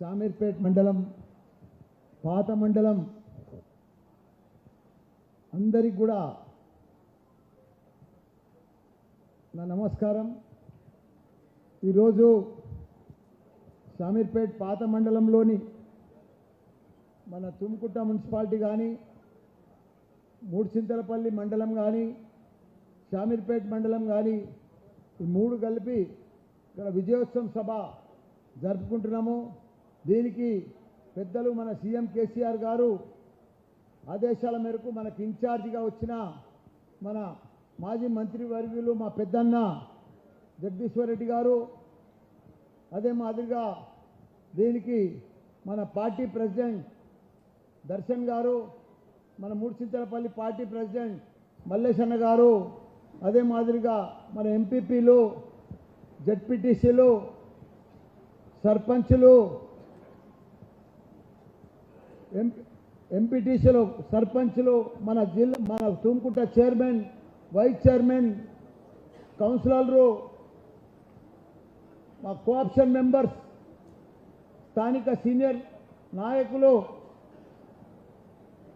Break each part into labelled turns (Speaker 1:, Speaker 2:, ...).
Speaker 1: షామీర్పేట్ మండలం పాత మండలం. అందరికి కూడా నా నమస్కారం. ఈరోజు షామీర్పేట్ పాత మండలంలోని మన తుమ్కుట్ట మున్సిపాలిటీ కానీ మూడుచింతలపల్లి మండలం కానీ షామీర్పేట్ మండలం కానీ ఈ మూడు కలిపి ఇక్కడ విజయోత్సవం సభ జరుపుకుంటున్నాము. దీనికి పెద్దలు మన సీఎం కేసీఆర్ గారు ఆదేశాల మేరకు మనకి ఇన్ఛార్జిగా వచ్చిన మన మాజీ మంత్రి వర్యులు మా పెద్దన్న జగదీశ్వర్ రెడ్డి గారు అదే మాదిరిగా దీనికి మన పార్టీ ప్రెసిడెంట్ దర్శన్ గారు మన మూడుచింతలపల్లి పార్టీ ప్రెసిడెంట్ మల్లేశన్న గారు అదే మాదిరిగా మన ఎంపీపీలు జడ్పీటీసీలు సర్పంచ్లు ఎంపీటీసీలు సర్పంచ్లు మన జిల్లా మన తుమ్కుంట చైర్మన్ వైస్ చైర్మన్ కౌన్సిలర్లు మా కోఆప్షన్ మెంబర్స్ స్థానిక సీనియర్ నాయకులు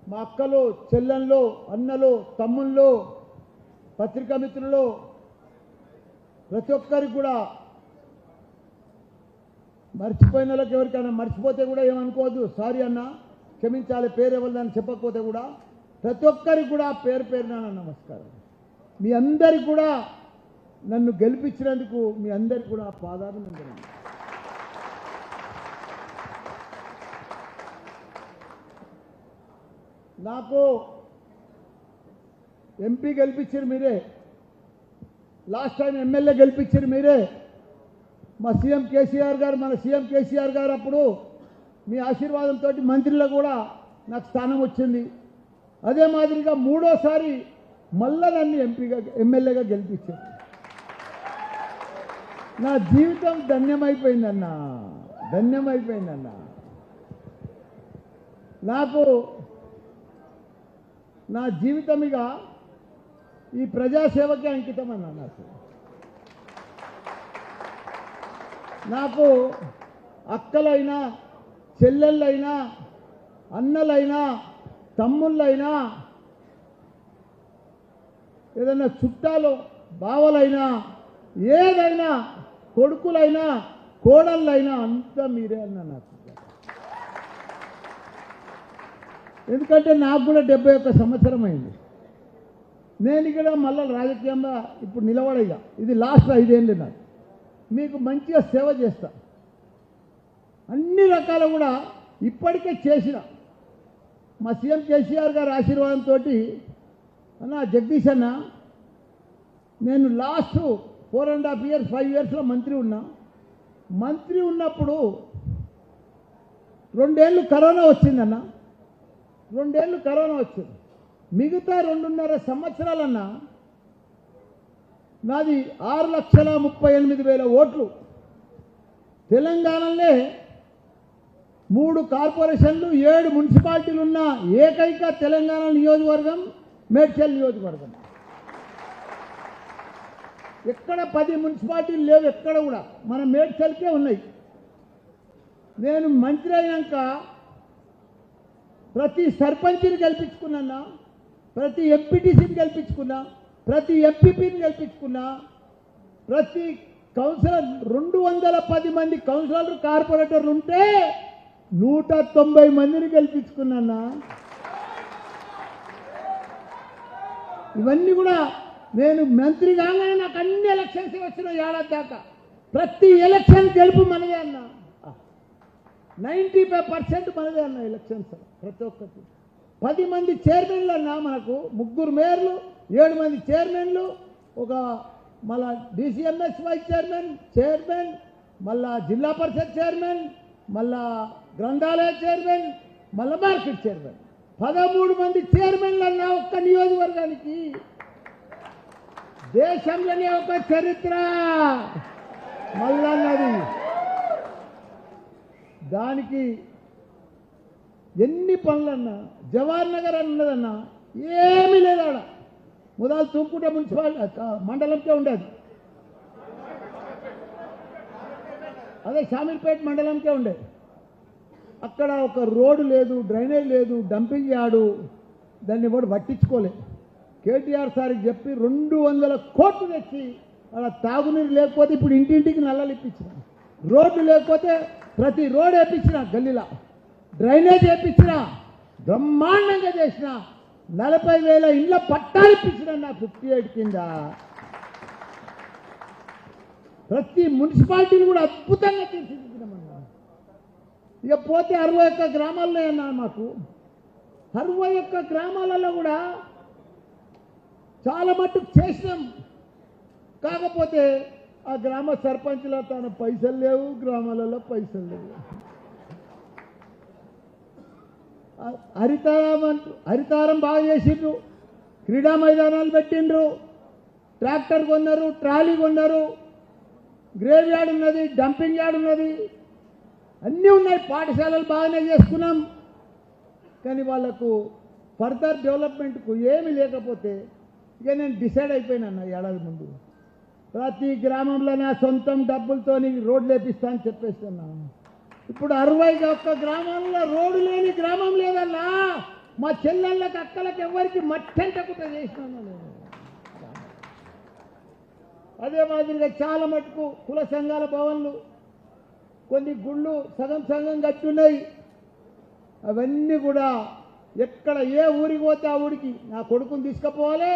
Speaker 1: మా అక్కలు చెల్లెళ్ళు అన్నలు తమ్ముళ్ళు పత్రికా మిత్రులు ప్రతి ఒక్కరికి కూడా మర్చిపోయిన వాళ్ళకి ఎవరికైనా మర్చిపోతే కూడా ఏమనుకోవద్దు. సారీ అన్నా. క్షమించాలి పేరు ఎవరిదని చెప్పకపోతే కూడా ప్రతి ఒక్కరికి కూడా పేరు పేరున నమస్కారం. మీ అందరికి కూడా నన్ను గెలిపించినందుకు మీ అందరికి కూడా పాదాభినందన నాకు ఎంపీ గెలిపించారు మీరే. లాస్ట్ టైం ఎమ్మెల్యే గెలిపించారు మీరే. మా సీఎం కేసీఆర్ గారు మన సీఎం కేసీఆర్ గారు అప్పుడు మీ ఆశీర్వాదంతో మంత్రిలో కూడా నాకు స్థానం వచ్చింది. అదే మాదిరిగా మూడోసారి మళ్ళా నన్ను ఎంపీగా ఎమ్మెల్యేగా గెలిపించారు. నా జీవితం ధన్యమైపోయిందన్న ధన్యమైపోయిందన్న. నాకు నా జీవితం ఇక ఈ ప్రజాసేవకి అంకితం అన్న నాకు. నాకు అక్కలైనా చెల్లెళ్ళైనా అన్నలైనా తమ్ముళ్ళైనా ఏదైనా చుట్టాలు బావలైనా ఏదైనా కొడుకులైనా కోడళ్ళైనా అంతా మీరే అన్న నాకు ఎందుకంటే నాకు కూడా డెబ్బై ఒక్క సంవత్సరం అయింది. నేను ఇక్కడ మళ్ళీ రాజకీయంగా ఇప్పుడు నిలబడేగా. ఇది లాస్ట్ ఐదేళ్ళు నాకు. మీకు మంచిగా సేవ చేస్తాను అన్ని రకాలు కూడా ఇప్పటికే చేసిన. మా సీఎం కేసీఆర్ గారి ఆశీర్వాదంతో అన్న జగదీష్ అన్న నేను last four and half years five ఇయర్స్లో మంత్రి ఉన్నా. మంత్రి ఉన్నప్పుడు రెండేళ్ళు కరోనా వచ్చిందన్న రెండేళ్ళు కరోనా వచ్చింది. మిగతా రెండున్నర సంవత్సరాలన్నా నాది ఆరు లక్షల ముప్పై ఎనిమిది వేల ఓట్లు. తెలంగాణలో మూడు కార్పొరేషన్లు ఏడు మున్సిపాలిటీలు ఉన్న ఏకైక తెలంగాణ నియోజకవర్గం మేడ్చల్ నియోజకవర్గం. ఎక్కడ పది మున్సిపాలిటీలు లేవు ఎక్కడ కూడా. మన మేడ్చల్కే ఉన్నాయి. నేను మంత్రి అయినాక ప్రతి సర్పంచ్ని గెలిపించుకున్నా ప్రతి ఎంపీటీసీని గెలిపించుకున్నా ప్రతి ఎంపీపీని గెలిపించుకున్నా ప్రతి కౌన్సిలర్ రెండు వందల పది మంది కౌన్సిలర్లు కార్పొరేటర్లు ఉంటే నూట తొంభై మందిని గెలిపించుకున్నా ఇవన్నీ కూడా నేను మంత్రి కాగానే నాకు అన్ని ఎలక్షన్స్ వచ్చిన ఏడాది దాకా. ప్రతి ఎలక్షన్ గెలుపు మనదే అన్నా. నైంటీ ఫైవ్ పర్సెంట్ మనదే అన్న ఎలక్షన్స్. ప్రతి ఒక్కటి. పది మంది చైర్మన్లు అన్నా మనకు ముగ్గురు మేయర్లు ఏడు మంది చైర్మన్లు ఒక మళ్ళా డిసిఎంఎస్ వైస్ చైర్మన్ చైర్మన్ మళ్ళా జిల్లా పరిషత్ చైర్మన్ మళ్ళా గ్రంథాలయ చైర్మన్ మళ్ళా మార్కెట్ చైర్మన్. పదమూడు మంది చైర్మన్లు అన్న ఒక్క నియోజకవర్గానికి దేశంలోనే ఒక చరిత్ర. మళ్ళన్నది దానికి ఎన్ని పనులన్నా జవహర్ నగర్ అని ఏమీ లేదు ఆడ. ముదాలు తుంపుట మున్సిపాలిటీ మండలంకే ఉండేది. అదే షామీర్పేట మండలంకే ఉండే. అక్కడ ఒక రోడ్డు లేదు డ్రైనేజ్ లేదు డంపింగ్ యార్డు దాన్ని ఎవడు పట్టించుకోలే. కేటీఆర్ సార్కి చెప్పి రెండు వందల కోట్లు తెచ్చి అలా తాగునీరు లేకపోతే ఇప్పుడు ఇంటింటికి నల్లలు ఇప్పించిన. రోడ్డు లేకపోతే ప్రతి రోడ్ వేపించిన గల్లీలా. డ్రైనేజ్ వేపించిన బ్రహ్మాండంగా చేసిన నలభై వేల ఇండ్ల పట్టాలు ఇప్పించిన నా ఫిఫ్టీ ఎయిట్ కింద. ప్రతి మున్సిపాలిటీని కూడా అద్భుతంగా తీర్చిదిద్దినామన్నా ఇక పోతే అరవై ఒక్క గ్రామాల్లో అన్నా మాకు. అరవై ఒక్క గ్రామాలలో కూడా చాలా మట్టుకు చేసినాం. కాకపోతే ఆ గ్రామ సర్పంచ్లో తన పైసలు లేవు గ్రామాలలో పైసలు లేవు. హరితారం అంటూ హరితారం బాగా చేసిండ్రు. క్రీడా మైదానాలు పెట్టిండ్రు. ట్రాక్టర్ కొన్నారు ట్రాలీ కొన్నారు. గ్రేవ్ యార్డ్ ఉన్నది డంపింగ్ యార్డ్ ఉన్నది. అన్నీ ఉన్నాయి పాఠశాలలు బాగానే చేసుకున్నాం. కానీ వాళ్ళకు ఫర్దర్ డెవలప్మెంట్కు ఏమీ లేకపోతే ఇక నేను డిసైడ్ అయిపోయినా ఏడాది ముందు. ప్రతి గ్రామంలో నా సొంతం డబ్బులతో రోడ్లు వేపిస్తా అని చెప్పేస్తున్నా ఇప్పుడు అరవై ఒక్క గ్రామంలో రోడ్డు లేని గ్రామం లేదన్నా మా చెల్లెళ్ళకి అక్కలకి ఎవరికి మట్టంటకుండా చేసినాను నేను. అదే మాదిరిగా చాలా మటుకు కుల సంఘాల భవన్లు కొన్ని గుళ్ళు సగం సగం కట్టున్నాయి అవన్నీ కూడా ఎక్కడ ఏ ఊరికి పోతే ఆ ఊరికి నా కొడుకుని తీసుకుపోవాలి.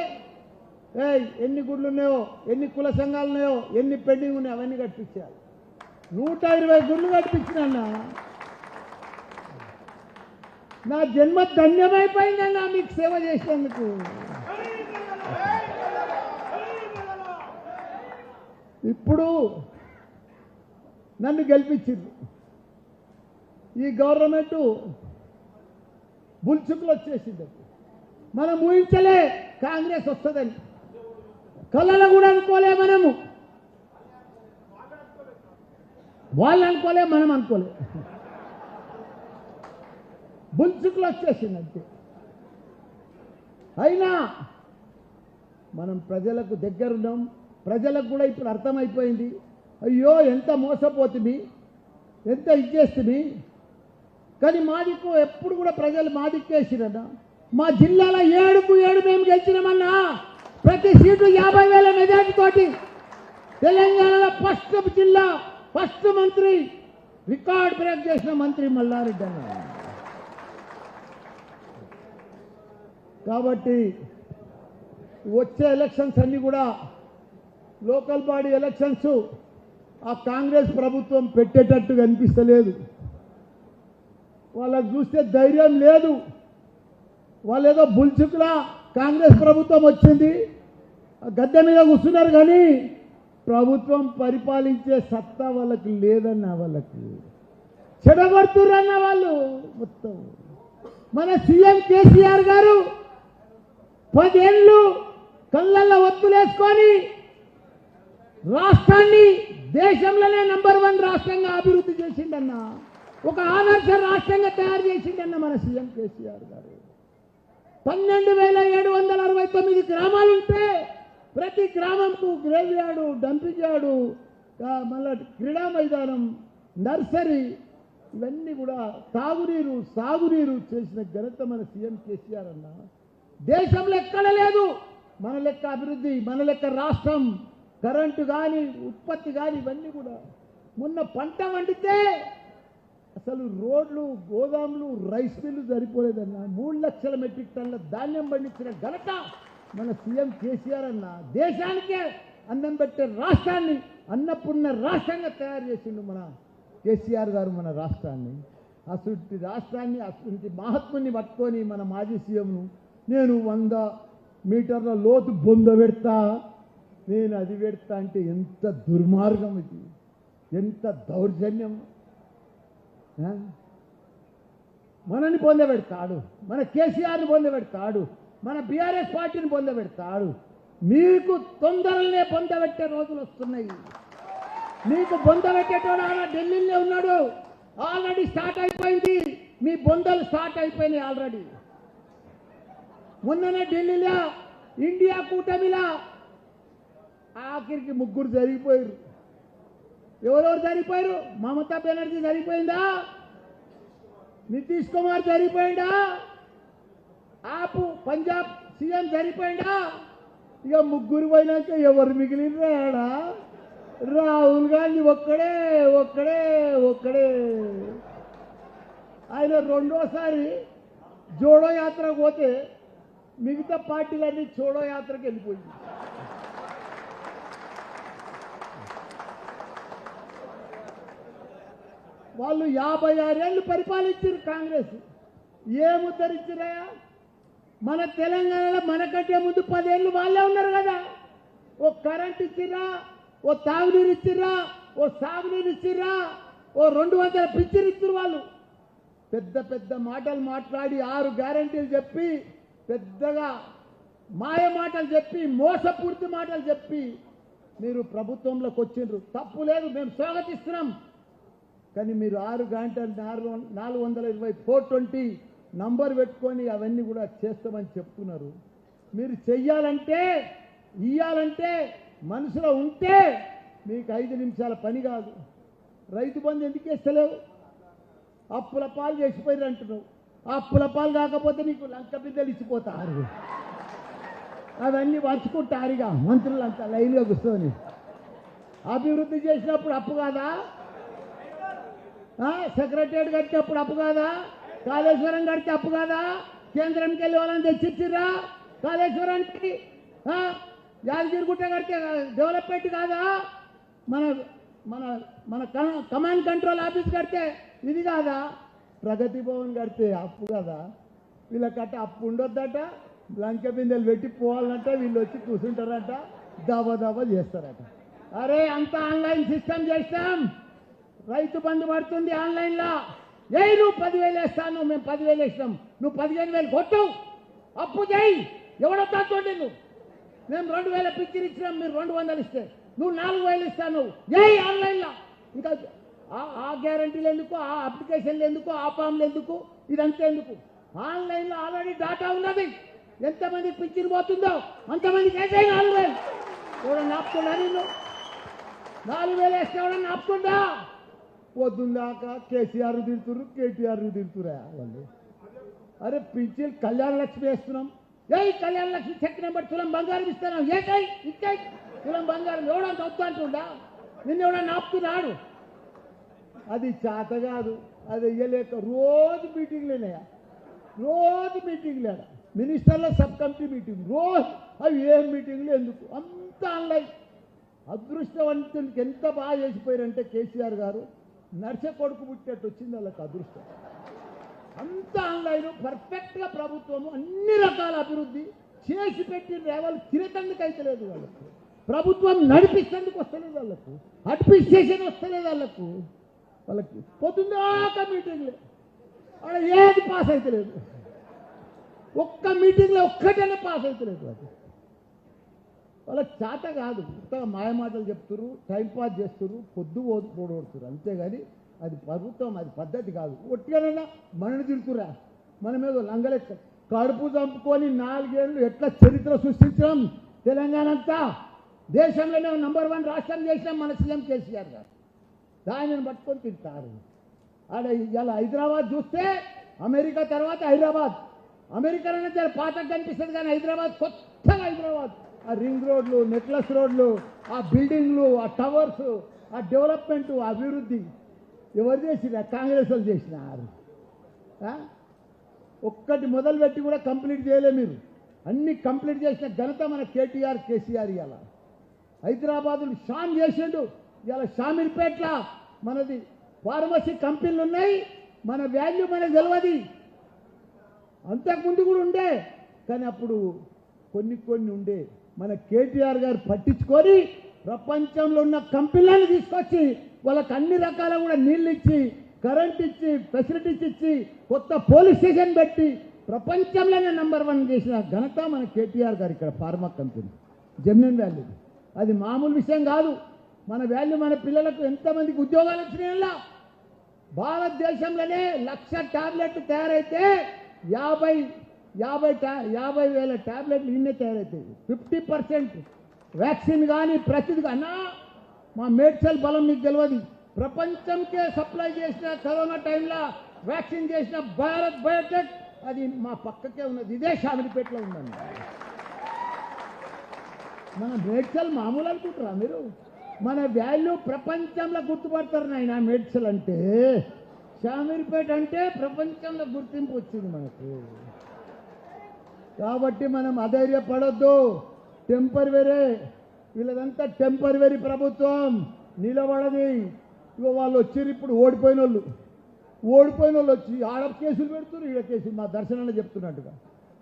Speaker 1: ఏయ్ ఎన్ని గుళ్ళు ఉన్నాయో ఎన్ని కుల సంఘాలు ఉన్నాయో ఎన్ని పెండింగ్ ఉన్నాయో అవన్నీ కట్టించాలి. నూట ఇరవై గుళ్ళు కట్టించినన్న నా జన్మ ధన్యమైపోయిందన్నా మీకు సేవ చేసినందుకు. ఇప్పుడు నన్ను గెలిపించింది. ఈ గవర్నమెంట్ బుల్చుకులు వచ్చేసింది. మనం ఊహించలే కాంగ్రెస్ వస్తుందని. కళ్ళలో కూడా అనుకోలే మనము. వాళ్ళు అనుకోలే మనం అనుకోలే. బుల్చుకులు వచ్చేసింది అంతే. అయినా మనం ప్రజలకు దగ్గరున్నాం ప్రజలకు కూడా ఇప్పుడు అర్థమైపోయింది. అయ్యో ఎంత మోసపోతుంది ఎంత ఇచ్చేస్తుంది కానీ మా దిక్కు ఎప్పుడు కూడా ప్రజలు మా దిక్కేసిరన్న మా జిల్లాలో ఏడుకు ఏడు మేము గెలిచినామన్నా ప్రతి సీటు యాభై వేల మెజార్టీతోటి తెలంగాణలో ఫస్ట్ జిల్లా ఫస్ట్ మంత్రి రికార్డ్ బ్రేక్ చేసిన మంత్రి మల్లారెడ్డి అన్న. కాబట్టి వచ్చే ఎలక్షన్స్ అన్నీ కూడా లోకల్ బాడీ ఎలక్షన్స్ ఆ కాంగ్రెస్ ప్రభుత్వం పెట్టేటట్టు కనిపిస్తలేదు వాళ్ళకి చూస్తే ధైర్యం లేదు. వాళ్ళు ఏదో బుల్చుకులా కాంగ్రెస్ ప్రభుత్వం వచ్చింది. గద్దె మీద కూర్చున్నారు కానీ ప్రభుత్వం పరిపాలించే సత్తా వాళ్ళకి లేదన్న వాళ్ళకి. చెడగొడుతుర్రన్న వాళ్ళు మొత్తం. మన సీఎం కేసీఆర్ గారు పదేళ్ళు కళ్ళల్లో ఒత్తులేసుకొని రాష్ట్రాన్ని దేశంలోనే నంబర్ వన్ రాష్ట్రంగా అభివృద్ధి చేసిండన్న ఒక ఆదర్శ రాష్ట్రంగా తయారు చేసిండన్న మన సీఎం కేసీఆర్ గారు. పన్నెండు వేల ఏడు వందల అరవై తొమ్మిది గ్రామాలు ఉంటే ప్రతి గ్రామంకు గ్రేవ్ యార్డు డంపింగ్ యార్డు క్రీడా మైదానం నర్సరీ ఇవన్నీ కూడా తాగునీరు సాగునీరు చేసిన ఘనత మన సీఎం కేసీఆర్ అన్న. దేశంలో ఎక్కడ లేదు. మన లెక్క అభివృద్ధి మన లెక్క రాష్ట్రం కరెంటు కానీ ఉత్పత్తి కానీ ఇవన్నీ కూడా. మొన్న పంట వండితే అసలు రోడ్లు గోదాములు రైస్ మిల్లు సరిపోలేదన్న. మూడు లక్షల మెట్రిక్ టన్నుల ధాన్యం పండించిన ఘనత మన సీఎం కేసీఆర్ అన్న. దేశానికే అన్నం పెట్టే రాష్ట్రాన్ని అన్నపూర్ణ రాష్ట్రంగా తయారు చేసిండు మన కేసీఆర్ గారు మన రాష్ట్రాన్ని. అసలు రాష్ట్రాన్ని అసలు మహాత్ముని పట్టుకొని మన మాజీ సీఎంను నేను వంద మీటర్ల లోతు బొంద పెడతా. నేను అది పెడతా అంటే ఎంత దుర్మార్గం ఇది? ఎంత దౌర్జన్యం? మనని పొందబెడతాడు. మన కేసీఆర్ని పొందబెడతాడు. మన బీఆర్ఎస్ పార్టీని పొందబెడతాడు. మీకు తొందరలనే పొందబెట్టే రోజులు వస్తున్నాయి. మీకు బొందబెట్టేటోడు ఆయన ఢిల్లీలో ఉన్నాడు. ఆల్రెడీ స్టార్ట్ అయిపోయింది. మీ బొందలు స్టార్ట్ అయిపోయినాయి ఆల్రెడీ. మొన్ననే ఢిల్లీలో ఇండియా కూటమిలా ఆఖరికి ముగ్గురు జరిగిపోయారు. ఎవరెవరు సరిపోయారు మమతా బెనర్జీ సరిపోయిందా నితీష్ కుమార్ జరిగిపోయిందా? ఆపు పంజాబ్ సీఎం జరిగిపోయిందా? ఇక ముగ్గురు పోయినాక ఎవరు మిగిలినరా రాహుల్ గాంధీ ఒక్కడే ఒక్కడే ఒక్కడే. ఆయన రెండోసారి జోడో యాత్రకు పోతే మిగతా పార్టీలన్నీ చోడో యాత్రకు వెళ్ళిపోయింది. వాళ్ళు యాభై ఆరేళ్ళు పరిపాలించారు కాంగ్రెస్. ఏం మన తెలంగాణలో మనకంటే ముందు పదేళ్ళు వాళ్ళే ఉన్నారు కదా. ఓ కరెంట్ ఇచ్చిర్రా ఓ తాగునీరు ఇచ్చిర్రా ఓ సాగునీరు ఇచ్చిర్రా ఓ రెండు వందల పిచ్చిరు ఇచ్చారు వాళ్ళు. పెద్ద పెద్ద మాటలు మాట్లాడి ఆరు గ్యారంటీలు చెప్పి పెద్దగా మాయ మాటలు చెప్పి మోసపూర్తి మాటలు చెప్పి మీరు ప్రభుత్వంలోకి వచ్చిండ్రు. తప్పు లేదు మేము స్వాగతిస్తున్నాం. కానీ మీరు ఆరు గంటలు నాలుగు నాలుగు వందల ఇరవై ఫోర్ ట్వంటీ నంబర్ పెట్టుకొని అవన్నీ కూడా చేస్తామని చెప్తున్నారు. మీరు చెయ్యాలంటే ఇయ్యాలంటే మనసులో ఉంటే మీకు ఐదు నిమిషాల పని కాదు. రైతు బంధు ఎందుకు వేస్తలేవు? అప్పుల పాలు చేసిపోయారు అంటున్నావు. ఆ అప్పుల పాలు కాకపోతే నీకు లంక బిడ్డలు ఇచ్చిపోతారు. అవన్నీ ఇక మంత్రులంతా లైన్గా కూర్చొని అభివృద్ధి చేసినప్పుడు అప్పు కాదా? సెక్రటరియట్ అప్పుడు అప్పు కాదా? కాళేశ్వరం కడితే అప్పు కాదా? కేంద్రంకి వెళ్ళి వాళ్ళని తెచ్చిచ్చిర్రా? కాళేశ్వరానికి ఆ? యాదగిరిగుట్ట కడితే డెవలప్మెంట్ కాదా? మన మన మన కమాండ్ కంట్రోల్ ఆఫీస్ కడితే ఇది కాదా? ప్రగతి భవన్ కడితే అప్పు కదా? వీళ్ళకట్ట అప్పు ఉండొద్దట. లంక బిందెలు పెట్టి పోవాలంటే. వీళ్ళు వచ్చి కూర్చుంటారట దవ దవ చేస్తారట. అరే అంతా ఆన్లైన్ సిస్టమ్ చేస్తాం. రైతు బంధు పడుతుంది ఆన్లైన్లో. ఏ నువ్వు పదివేలు వేస్తాను మేము పదివేలు వేసినాం. నువ్వు పదిహేను వేలు కొట్టు. అప్పు చేయి. ఎవడొద్దా చూడండి నువ్వు మేము రెండు వేల పిక్చర్ ఇచ్చినాం మీరు రెండు వందలు ఇస్తే. నువ్వు నాలుగు వేలు ఇస్తాను. ఏ ఆన్లైన్లో. ఇంకా ఆ- గ్యారంటీలు ఎందుకు? ఆ అప్లికేషన్లు ఎందుకు? ఆ ఫామ్లు ఎందుకు? ఇదంతా ఎందుకు? ఆన్లైన్లో ఆల్రెడీ డాటా ఉన్నది. ఎంతమంది పిక్చర్ పోతుందో అంతమందికి వేసేయి నాలుగు వేలు. ఎవడన్నా ఆపుతున్నా నేను నాలుగు వేలు వేస్తే ఎవడన్నా ఆపుతుందా పొద్దుందాక కేసీఆర్ తిడుతురు కేటీఆర్ తిడుతురా వాళ్ళు. అరే పింఛన్ కళ్యాణ లక్ష్మి వేస్తున్నాం. ఏ కళ్యాణ లక్ష్మి చెక్ నెంబర్ తులం బంగారం ఇస్తున్నాం ఏకై కై? ఇక్కై తులం బంగారం ఎవడంత వద్దు అంటుండా నిన్న ఎవడన్నా ఆపుతున్నాడు? అది చేత కాదు. అది ఇయ్యలేక రోజు మీటింగ్లేనాయా రోజు మీటింగ్లే మినిస్టర్ల సబ్ కమిటీ మీటింగ్. రోజు అవి ఏం మీటింగ్లు ఎందుకు? అంత ఆన్లైన్ అదృష్టవంతునికి ఎంత బాగా చేసిపోయారంటే కేసీఆర్ గారు. నర్స కొడుకు పుట్టేట్టు వచ్చింది వాళ్ళకి అదృష్టం. అంత ఆన్లైన్ పర్ఫెక్ట్గా ప్రభుత్వము అన్ని రకాల అభివృద్ధి చేసి పెట్టిన వాళ్ళు తిరగందుకు అయితే లేదు వాళ్ళకు. ప్రభుత్వం నడిపిస్తేందుకు వస్తలేదు వాళ్ళకు. అడ్మినిస్ట్రేషన్ వస్తలేదు వాళ్ళకు. వాళ్ళకి పొద్దున్నాక మీటింగ్లే వాళ్ళ ఏది పాస్ అయితే లేదు. ఒక్క మీటింగ్లో ఒక్కటైనా పాస్ అయితే లేదు వాళ్ళకి. వాళ్ళ చేత కాదు. కొత్తగా మాయమాటలు చెప్తున్నారు టైం పాస్ చేస్తున్నారు పొద్దు ఓదు అంతేగాని అది ప్రభుత్వం అది పద్ధతి కాదు. ఒట్టిగానైనా మనని తిరుగుతురా మన మీద లంగలెక్క. కడుపు చంపుకొని నాలుగేళ్ళు ఎట్లా చరిత్ర సృష్టించడం తెలంగాణ అంతా. దేశంలోనే నంబర్ వన్ రాష్ట్రం చేసినాం మన సీఎం కేసీఆర్ గారు. దానిని పట్టుకొని తింటారు ఆడ ఇలా హైదరాబాద్ చూస్తే అమెరికా తర్వాత హైదరాబాద్. అమెరికాలోనే చాలా కనిపిస్తుంది కానీ హైదరాబాద్ కొత్తగా హైదరాబాద్. ఆ రింగ్ రోడ్లు నెక్లెస్ రోడ్లు ఆ బిల్డింగ్లు ఆ టవర్స్ ఆ డెవలప్మెంట్ అభివృద్ధి ఎవరు చేసిన కాంగ్రెస్ వాళ్ళు చేసినారు. ఒక్కటి మొదలుపెట్టి కూడా కంప్లీట్ చేయలే మీరు. అన్ని కంప్లీట్ చేసిన ఘనత మన కేటీఆర్ కేసీఆర్ ఇవాళ హైదరాబాదులు షామ్ చేసిండు. ఇవాళ షామీర్పేట్ల మనది ఫార్మసీ కంపెనీలు ఉన్నాయి. మన వాల్యూ మనకు తెలియదు అంతకుముందు కూడా ఉండే కానీ అప్పుడు కొన్ని కొన్ని ఉండే. మన కేటీఆర్ గారు పట్టించుకొని ప్రపంచంలో ఉన్న కంపెనీలను తీసుకొచ్చి వాళ్ళకి అన్ని రకాల కూడా నీళ్ళు ఇచ్చి కరెంట్ ఇచ్చి ఫెసిలిటీస్ ఇచ్చి కొత్త పోలీస్ స్టేషన్ పెట్టి ప్రపంచంలోనే నెంబర్ వన్ చేసిన ఘనత మన కేటీఆర్ గారు ఇక్కడ ఫార్మా కంపెనీ. జమ్యూన్ వ్యాల్యూ అది మామూలు విషయం కాదు. మన వాల్యూ మన పిల్లలకు ఎంతమందికి ఉద్యోగాలు వచ్చినాయల్లా భారతదేశంలోనే లక్ష టాబ్లెట్లు తయారైతే యాభై యాభై టా యాభై వేల టాబ్లెట్లు ఇన్నే తయారవుతాయి ఫిఫ్టీ పర్సెంట్ వ్యాక్సిన్ కానీ ప్రతిది అన్నా మా మేడ్చల్ బలం మీకు తెలియదు ప్రపంచంకే సప్లై చేసిన కరోనా టైంలో వ్యాక్సిన్ చేసిన భారత్ బయోటెక్ అది మా పక్కకే ఉన్నది. ఇదే షామిలిపేటలో ఉందండి. మన మేడ్చల్ మామూలు అనుకుంటారా మీరు? మన వాల్యూ ప్రపంచంలో గుర్తుపడతారు నాయన మేడ్చల్ అంటే. షామిర్పేట అంటే ప్రపంచంలో గుర్తింపు వచ్చింది మనకు. కాబట్టి మనం అధైర్యపడొద్దు. టెంపరవరీ వీళ్ళదంతా టెంపరవరీ ప్రభుత్వం. నిలబడది. ఇగో వాళ్ళు వచ్చారు ఇప్పుడు ఓడిపోయిన వాళ్ళు ఓడిపోయిన వాళ్ళు వచ్చి ఆడ కేసులు పెడుతున్నారు ఈడ కేసులు. మా దర్శనంలో చెప్తున్నట్టుగా.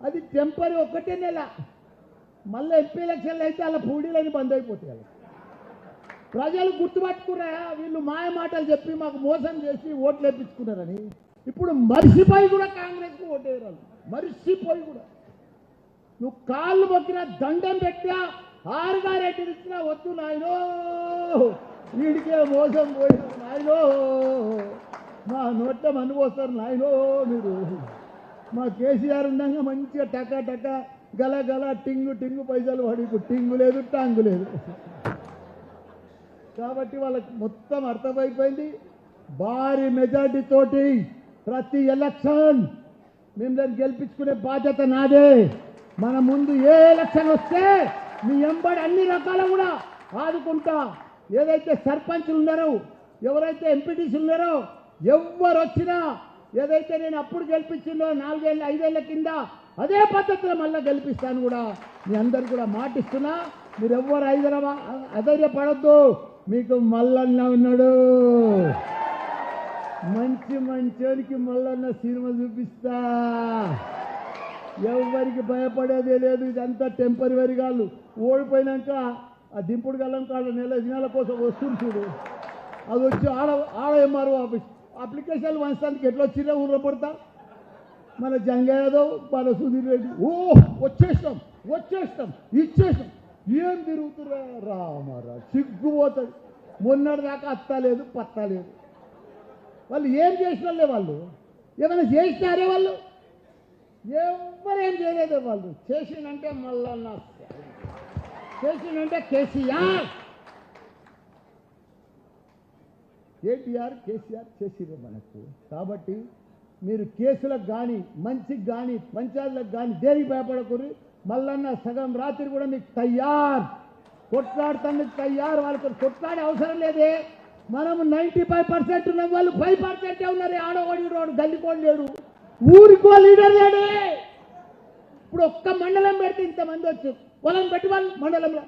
Speaker 1: అది టెంపరీ ఒక్కటే నెల. మళ్ళీ ఎంపీ ఎలక్షన్లు అయితే అలా పూడీలని బంద్ అయిపోతాయి ప్రజలు గుర్తుపట్టుకున్నా వీళ్ళు మాయ మాటలు చెప్పి మాకు మోసం చేసి ఓట్లు వేపించుకున్నారని. ఇప్పుడు మరిసిపోయి కూడా కాంగ్రెస్కి ఓటేయరాలు మర్చిపోయి కూడా. నువ్వు కాళ్ళు మొక్కిన దండం పెట్టినా ఆరుగారెడ్డి ఇచ్చినా వద్దు నాయనో. వీడికే మోసం పోయిన నాయనో. మా నోట్ల మన్ను పోస్తారు నాయనో మీరు. మా కేసీఆర్ ఉండగా మంచిగా టక టక గల గల టింగు టింగు పైసలు పడి ఇప్పుడు టింగు లేదు టాంగు లేదు. కాబట్టి వాళ్ళకి మొత్తం అర్థమైపోయింది. భారీ మెజార్టీ తోటి ప్రతి ఎలక్షన్ మేము దాన్ని గెలిపించుకునే బాధ్యత నాదే. మన ముందు ఏ ఎలక్షన్ వస్తే మీ ఎంబడి అన్ని రకాల కూడా ఆదుకుంటా. ఏదైతే సర్పంచ్లు ఉన్నారో ఎవరైతే ఎంపీటీసీ ఉన్నారో ఎవరు వచ్చినా ఏదైతే నేను అప్పుడు గెలిపించిందో నాలుగేళ్ళ ఐదేళ్ళ కింద అదే పద్ధతిలో మళ్ళీ గెలిపిస్తాను కూడా మీ అందరు కూడా మాటిస్తున్నా. మీరు ఎవ్వరు హైదరాబాద్ అధైర్యపడద్దు. మీకు మల్లన్న ఉన్నాడు. మంచి మంచోనికి మల్లన్న సినిమా చూపిస్తా. ఎవరికి భయపడేదే లేదు ఇదంతా టెంపరీ కాళ్ళు ఓడిపోయినాక ఆ దింపుడు గల్లం కాళ్ళ నెల దినాల కోసం వస్తుంది చూడు. అది వచ్చి ఆడ ఆడ ఎంఆర్ఓ ఆఫీస్. అప్లికేషన్లు వంచడానికి ఎట్లా వచ్చినా ఊర్లో పడతా? మన జంగయాదవ్ మన సుధీర్ రెడ్డి. ఓ వచ్చేస్తాం వచ్చేస్తాం ఇచ్చేస్తాం ఏం తిరుగుతురా రామారా సిగ్గుపోతుంది మొన్నటి దాకా అత్తా లేదు పత్తా లేదు వాళ్ళు ఏం చేసినలే వాళ్ళు? ఏమైనా చేసినారే వాళ్ళు? ఎవరేం చేయలేదు వాళ్ళు. చేసిందంటే మల్లన్న చేసిందంటే కేసీఆర్. కేటీఆర్ కేసీఆర్ చేసిరే మనకు. కాబట్టి మీరు కేసులకు కానీ మంచికి కానీ పంచాయతీలకు కానీ దేనికి భయపడకూరు మల్లన్న సగం రాత్రి కూడా మీకు తయారు. కొట్లాడతానికి తయారు. వాళ్ళకి కొట్లాడే అవసరం లేదే. మనం నైంటీ ఫైవ్ పర్సెంట్ ఉన్న వాళ్ళు ఫైవ్ పర్సెంటే ఉన్నారు. ఆడవాడి రోడ్డు గల్లికోడు లేడు ఊరికో లీడర్ లేడే ఇప్పుడు ఒక్క మండలం పెడితే ఇంతమంది వచ్చు. వాళ్ళని పెట్టుకోవాలి మండలంలో.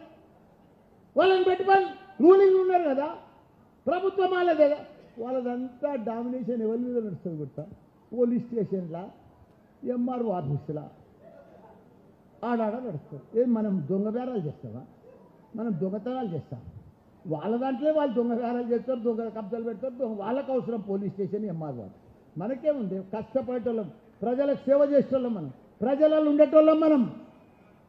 Speaker 1: వాళ్ళని పెట్టుకోవాలి రూలింగ్ ఉన్నారు కదా. ప్రభుత్వం వాళ్ళదే కదా. వాళ్ళదంతా డామినేషన్ ఎవరి మీద నడుస్తుంది గుర్తా? పోలీస్ స్టేషన్లా ఎంఆర్ఓ ఆఫీసులా. ఆడాడ నడుస్తుంది. ఏం మనం దొంగబేరాలు చేస్తామా? మనం దొంగతనాలు చేస్తాం. వాళ్ళ దాంట్లో వాళ్ళు దొంగ బేరాలు చేస్తారు దొంగ కబ్జాలు పెడతారు వాళ్ళకు అవసరం పోలీస్ స్టేషన్ ఎంఆర్ఓ. మనకేముంది? కష్టపడేటోళ్ళం. ప్రజలకు సేవ చేసేటోళ్ళం మనం. ప్రజలలో ఉండేటోళ్ళం మనం.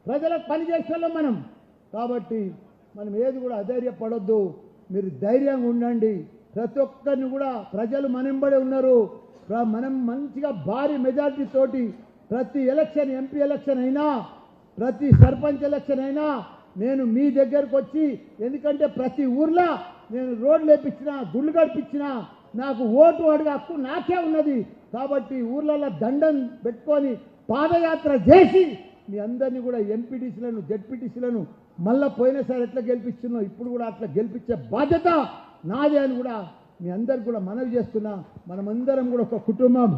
Speaker 1: ప్రజలకు పని చేసేటోళ్ళం మనం. కాబట్టి మనం ఏది కూడా అధైర్యపడొద్దు. మీరు ధైర్యంగా ఉండండి. ప్రతి ఒక్కరిని కూడా ప్రజలు మనంబడే ఉన్నారు. మనం మంచిగా భారీ మెజార్టీ తోటి ప్రతి ఎలక్షన్ ఎంపీ ఎలక్షన్ అయినా ప్రతి సర్పంచ్ ఎలక్షన్ అయినా నేను మీ దగ్గరకు వచ్చి ఎందుకంటే ప్రతి ఊర్లో నేను రోడ్లు వేపించిన గుళ్ళు గడిపించిన నాకు ఓటు అడిగే హక్కు నాకే ఉన్నది. కాబట్టి ఊర్లలో దండం పెట్టుకొని పాదయాత్ర చేసి మీ అందరినీ కూడా ఎంపీటీసీలను జడ్పీటీసీలను మళ్ళీ పోయినసారి ఎట్లా గెలిపిస్తున్నావు? ఇప్పుడు కూడా అట్లా గెలిపించే బాధ్యత నాదే అని కూడా మీ అందరికి కూడా మనవి చేస్తున్నా. మనమందరం కూడా ఒక కుటుంబం.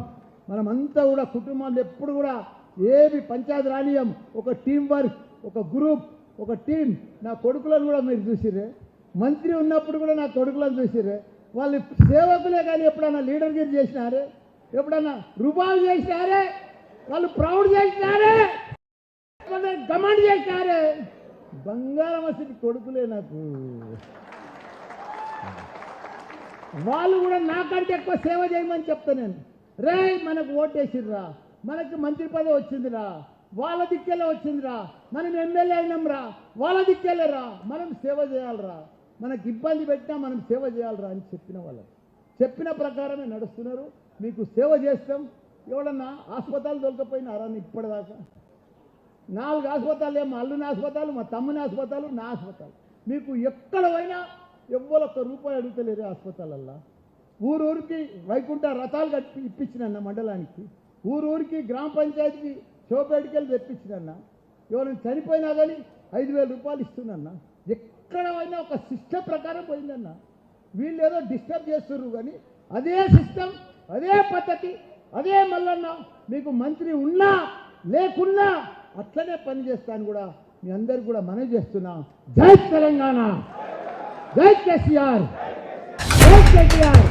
Speaker 1: మనమంతా కూడా కుటుంబాలు ఎప్పుడు కూడా ఏమి పంచాయతీ రాణీయం ఒక టీం వర్క్ ఒక గ్రూప్ ఒక టీం. నా కొడుకులను కూడా మీరు చూసిర్రే? మంత్రి ఉన్నప్పుడు కూడా నా కొడుకులను చూసిర్రే? వాళ్ళు సేవకులే కానీ ఎప్పుడన్నా లీడర్గిరి చేసినారే? ఎప్పుడన్నా రుబాలు చేసినారే? వాళ్ళు ప్రౌడ్ చేసినారే? కమాండ్ చేసినారే? బంగారం అసలు కొడుకులే నాకు. వాళ్ళు కూడా నాకంటే ఎక్కువ సేవ చేయమని చెప్తా నేను. రే మనకు ఓటేసిర్రా. మనకి మంత్రి పదవి వచ్చిందిరా. వాళ్ళ దిక్కేలా వచ్చిందిరా. మనం ఎమ్మెల్యే అయినాంరా. వాళ్ళ దిక్కేలేరా మనం సేవ చేయాలరా. మనకి ఇబ్బంది పెట్టినా మనం సేవ చేయాలరా అని చెప్పిన వాళ్ళకి చెప్పిన ప్రకారమే నడుస్తున్నారు. మీకు సేవ చేస్తాం. ఎవడన్నా హాస్పిటల్ దొరకపోయినారా ఇప్పటిదాకా? నాలుగు హాస్పిటల్ మా అల్లుని హాస్పిటల్ మా తమ్ముని హాస్పిటల్ నా హాస్పిటల్ మీకు ఎక్కడ పోయినా ఎవ్వరు ఒక్క రూపాయి అడుగుతలేరు హాస్పిటలల్లా ఊరూరికి వైకుంఠ రథాలు కట్టి ఇప్పించినన్న మండలానికి. ఊరూరికి గ్రామ పంచాయతీకి షోపేటికెళ్ళి తెప్పించినన్న. ఎవరైనా చనిపోయినా కానీ ఐదు వేల రూపాయలు ఇస్తున్నా ఎక్కడ అయినా ఒక సిస్టమ్ ప్రకారం పోయిందన్న. వీళ్ళు ఏదో డిస్టర్బ్ చేస్తున్నారు కానీ అదే సిస్టమ్ అదే పద్ధతి అదే మల్లన్న. మీకు మంత్రి ఉన్నా లేకున్నా అట్లనే పని చేస్తాను కూడా మీ అందరు కూడా మనవి చేస్తున్నా. జై తెలంగాణ! జై కేసీఆర్! జై కేటీఆర్